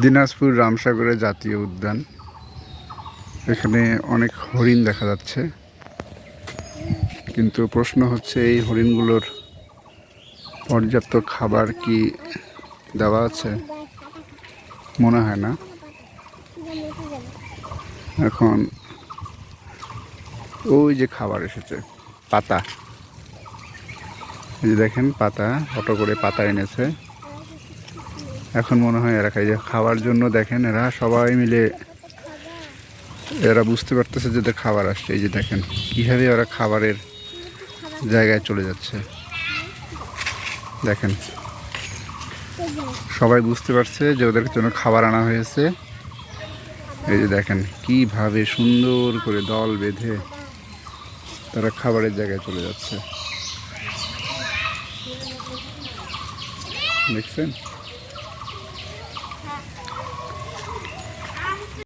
দিনাজপুর রামসাগরে জাতীয় উদ্যান। এখানে অনেক হরিণ দেখা যাচ্ছে। কিন্তু প্রশ্ন হচ্ছে, এই হরিণগুলোর পর্যাপ্ত খাবার কি দেওয়া আছে? মনে হয় না। এখন ওই যে খাবার এসেছে, পাতা। এই যে দেখেন, পাতা অটো করে পাতা এনেছে। এখন মনে হয় এরা খাই যে খাওয়ার জন্য দেখেন এরা সবাই মিলে এরা বুঝতে পারতেছে যে খাবার আসছে। এই যে দেখেন কীভাবে ওরা খাবারের জায়গায় চলে যাচ্ছে। দেখেন সবাই বুঝতে পারছে যে ওদের জন্য খাবার আনা হয়েছে। এই যে দেখেন কীভাবে সুন্দর করে দল বেঁধে তারা খাবারের জায়গায় চলে যাচ্ছে। দেখছেন?